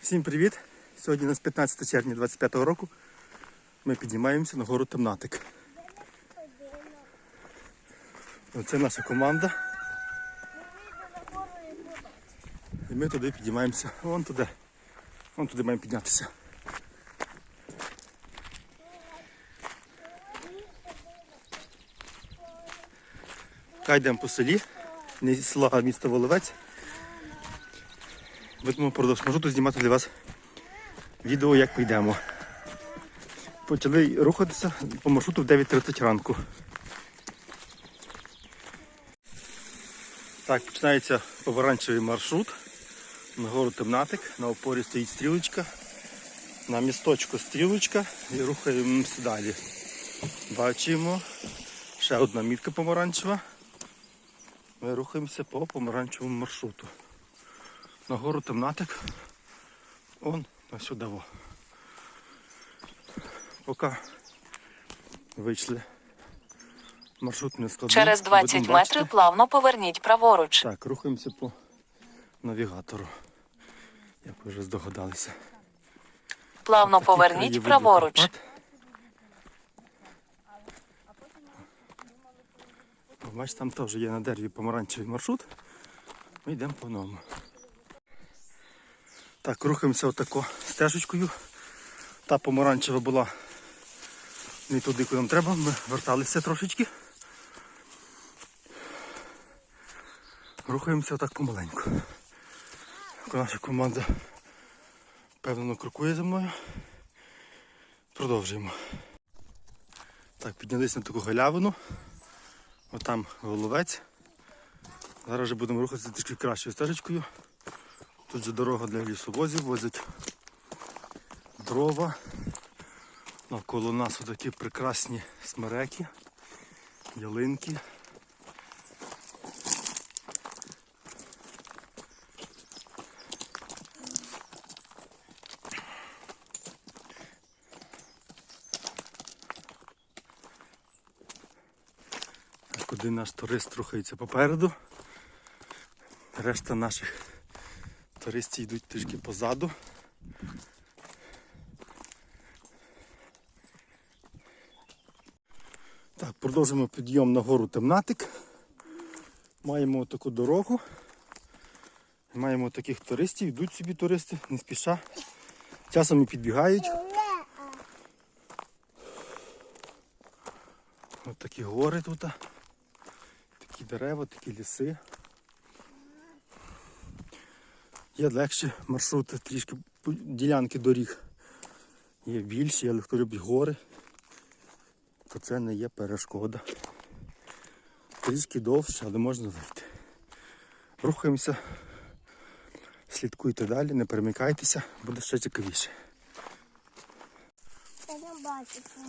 Всім привіт! Сьогодні у нас 15 червня 25 року. Ми піднімаємося на гору Темнатик. Це наша команда. І ми туди піднімаємося. Вон туди. Вон туди маємо піднятися. Хай йдемо по селі, села, а місто Воловець. Будемо продовж маршруту знімати для вас відео, як ми йдемо. Почали рухатися по маршруту в 9.30 ранку. Так, починається помаранчевий маршрут. На гору Темнатик, на опорі стоїть стрілочка. На місточку стрілочка і рухаємося далі. Бачимо ще одна мітка помаранчева. Ми рухаємося по помаранчевому маршруту. На гору Темнатик. Он на сюди. во. Поки вийшли. Маршрут не складний. Через 20 Будемо бачити. метрів плавно поверніть праворуч. Так, рухаємося по навігатору. Як ви вже здогадалися. Плавно Такі поверніть праворуч. Карпат. О, там теж є на дереві помаранчевий маршрут. Ми йдемо по ньому. Так, рухаємося отако стежечкою. Та помаранчева була не туди, куди нам треба. Ми верталися трошечки. Рухаємося отак помаленьку. Наша команда певно крокує за мною. Продовжуємо. Так, піднялися на таку галявину. Отам головець. Зараз вже будемо рухатися трішки кращою стежечкою. Тут же дорога для лісовозів, возять дрова. Навколо нас отакі прекрасні смереки, ялинки. Один наш турист рухається попереду. Решта наших туристів йдуть трішки позаду. Так, продовжуємо підйом на гору Темнатик. Маємо таку дорогу. Маємо таких туристів, йдуть собі туристи, не спіша. Часом і підбігають. Ось такі гори тут. Такі дерева, такі ліси. Є легші маршрути, трішки ділянки доріг. Є більші, але хто любить гори, то це не є перешкода. Трішки довше, але можна вийти. Рухаємося, слідкуйте далі, не перемикайтеся, буде ще цікавіше.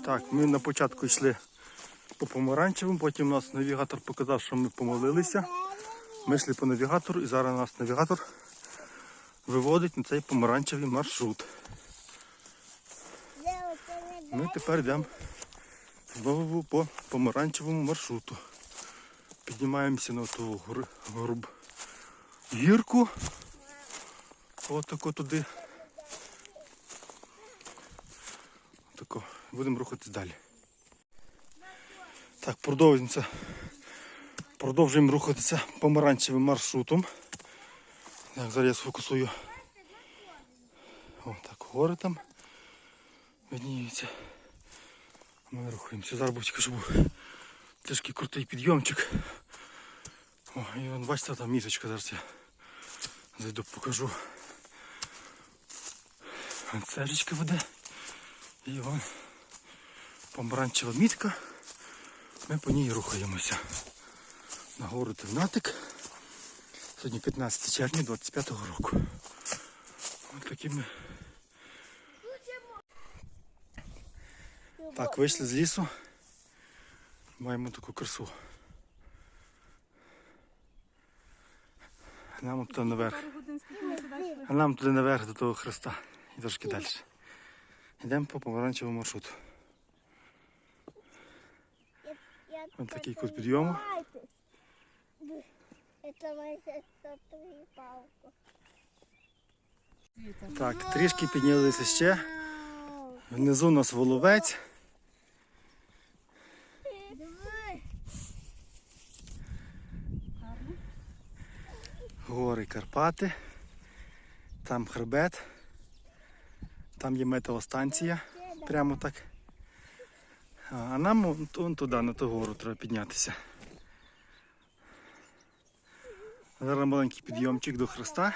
Так, ми на початку йшли по помаранчевому, потім нас навігатор показав, що ми помолилися. Ми йшли по навігатору і зараз нас навігатор виводить на цей помаранчевий маршрут. Ми тепер йдемо знову по помаранчевому маршруту. Піднімаємося на ту гору, гору гірку. Отако туди. Отако. Будемо рухатись далі. Так, продовжуємося. Продовжуємо рухатися помаранчевим маршрутом. Так, зараз я сфокусую. О, так, гори там видніються. Ми рухаємося. Зараз бачите, що був трішки крутий підйомчик. О, і вон, бачите, там міточка, зараз я зайду покажу. Вон Стежечка веде. І вон помаранчева мітка. Ми по ній рухаємося. На гору Тевнатик. Сьогодні 15 червня 25 року. Ось такі ми. Так, вийшли з лісу. Маємо таку красу. Нам туди наверх. А нам туди наверх до того хреста. І трошки далі. Йдемо по помаранчевому маршруту. Ось такий кут підйому. Це моя сестра палку. Так, трішки піднялися ще. Внизу у нас воловець. Гори Карпати. Там хребет. Там є метеостанція. Прямо так. А нам вон туди, на ту гору треба піднятися. Зараз маленький підйомчик до хреста.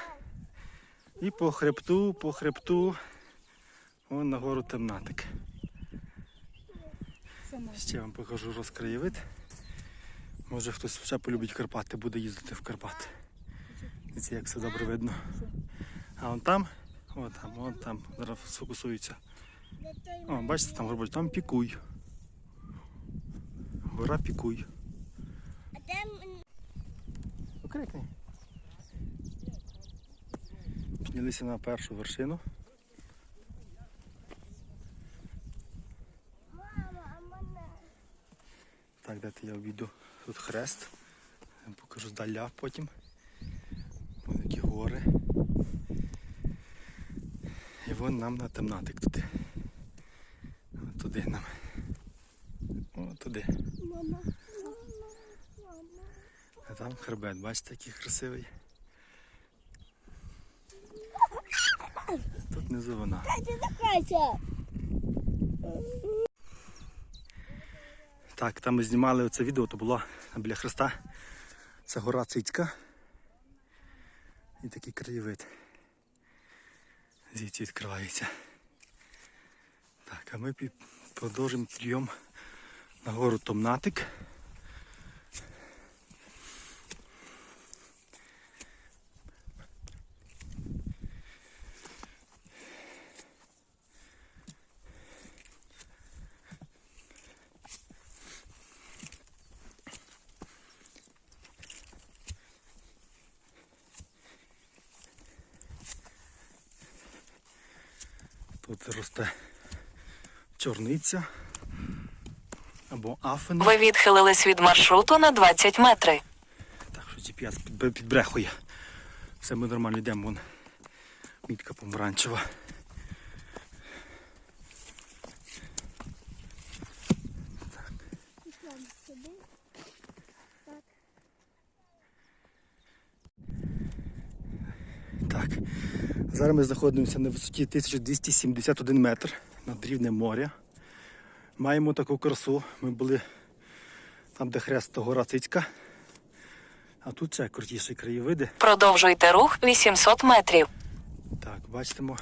І по хребту, по хребту. Вон на гору темнатик. Ще вам покажу розкраєвид. Може хтось ще полюбить Карпати, буде їздити в Карпати. Дивіться, як все добре видно. А вон там, о там, вон там, зараз сфокусується. О, бачите, там робить, там пікуй. Гора пікуй. Покрикни. Піднялися на першу вершину. Так, дайте я обійду. Тут хрест. Я покажу здаля потім. Вон які гори. І вон нам на темнатик туди. Туди нам. О, туди. Мама, мама, мама. А там хребет, бачите, який красивий. Тут внизу вона. Так, там ми знімали оце відео, то було біля хреста. Це гора Цицька. І такий краєвид. Звідси відкривається. Так, а ми продовжимо підйом на гору Томнатик. Тут росте чорниця або афен. Ви відхилились від маршруту на 20 метрів. Так що GPS підб- підбрехує. Все ми нормально йдемо. Вон мітка помаранчева. Пішла сюди. Зараз ми знаходимося на висоті 1271 метр над рівнем моря. Маємо таку красу. Ми були там, де хрест то гора Цицька. А тут ще крутіші краєвиди. Продовжуйте рух 800 метрів. Так, бачимо,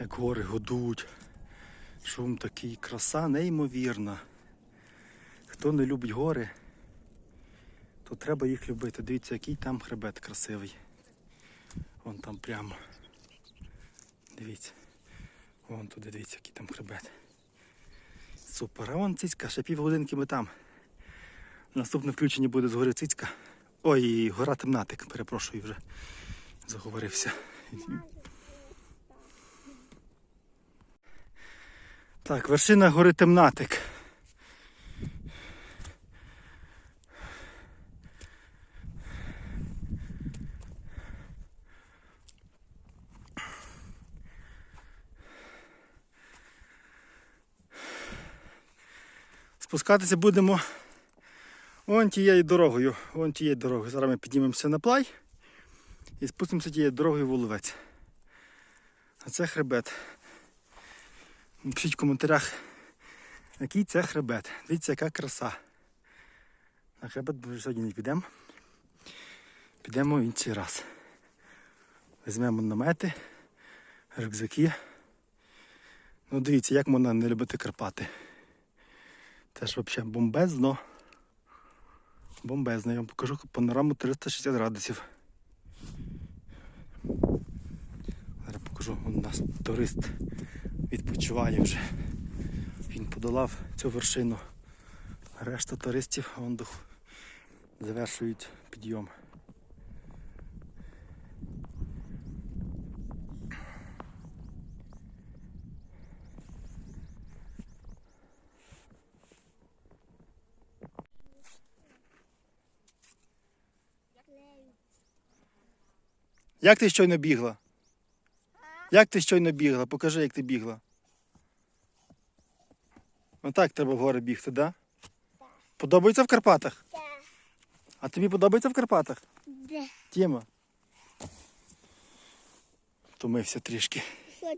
як гори гудуть. Шум такий, краса неймовірна. Хто не любить гори, то треба їх любити. Дивіться, який там хребет красивий. Вон там прямо. Дивіться. Вон туди дивіться, який там хребет. Супер. А вон цицька, ще півгодинки ми там. Наступне включення буде з гори Цицька. Ой, гора Темнатик, перепрошую вже. Заговорився. Так, вершина гори Темнатик. Спускатися будемо вон тією дорогою. Вон тією дорогою. Зараз ми піднімемося на плай і спустимося тією дорогою в Воловець. А це хребет. Пишіть в коментарях, який це хребет. Дивіться, яка краса. На хребет ми сьогодні не підемо. Підемо в інший раз. Візьмемо намети, рюкзаки. Ну дивіться, як можна не любити Карпати. Теж взагалі бомбезно. Бомбезно. Я вам покажу панораму 360 градусів. Зараз покажу, у нас турист відпочиває вже. Він подолав цю вершину. Решта туристів вон завершують підйом. Як ти щойно бігла? Як ти щойно бігла? Покажи, як ти бігла. Отак треба в гори бігти, да? Подобається в Карпатах? Так. А тобі подобається в Карпатах? Де? Тіма. Втомився трішки. Що?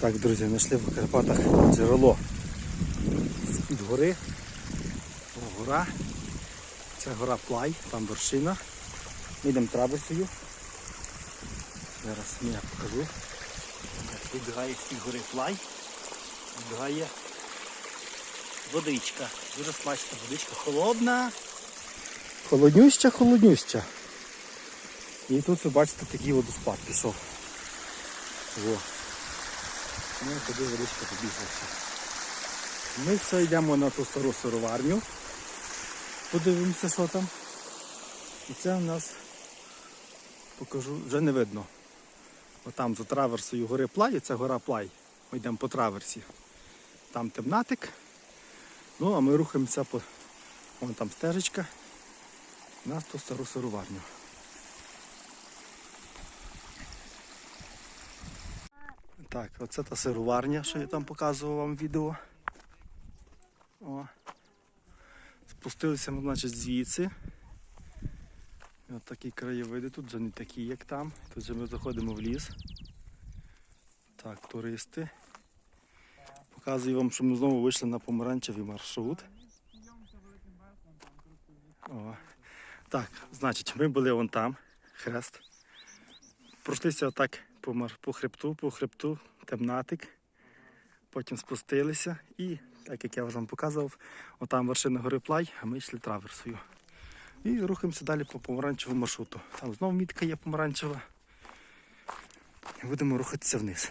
Так, друзі, знайшли в Карпатах джерело з-під гори. О, гора. Це гора Плай, там вершина. Йдемо трабицею. Зараз я покажу. Так, Вибігає з-під гори Плай. Вибігає водичка. Дуже смачна водичка. Холодна. Холоднюща, холоднюща. І тут ви бачите такий водоспад пішов. Во. Ну, туди водичка побігла. Ми все йдемо на ту стару сироварню. Подивимося, що там. І це у нас покажу, вже не видно. Отам за траверсою гори Плай, це гора Плай. Ми йдемо по траверсі. Там темнатик. Ну, а ми рухаємося по. Вон там стежечка. На ту стару сироварню. Так, оце та сироварня, що я там показував вам відео. О. Спустилися ми, значить, звідси. От такі краєвиди тут вже не такі, як там. Тут вже ми заходимо в ліс. Так, туристи. Показую вам, що ми знову вийшли на помаранчевий маршрут. О. Так, значить, ми були вон там, хрест. Пройшлися отак по, по хребту, по хребту, темнатик. Потім спустилися і, так як я вам показував, отам вершина гори Плай, а ми йшли траверсою. І рухаємося далі по помаранчевому маршруту. Там знову мітка є помаранчева. Будемо рухатися вниз.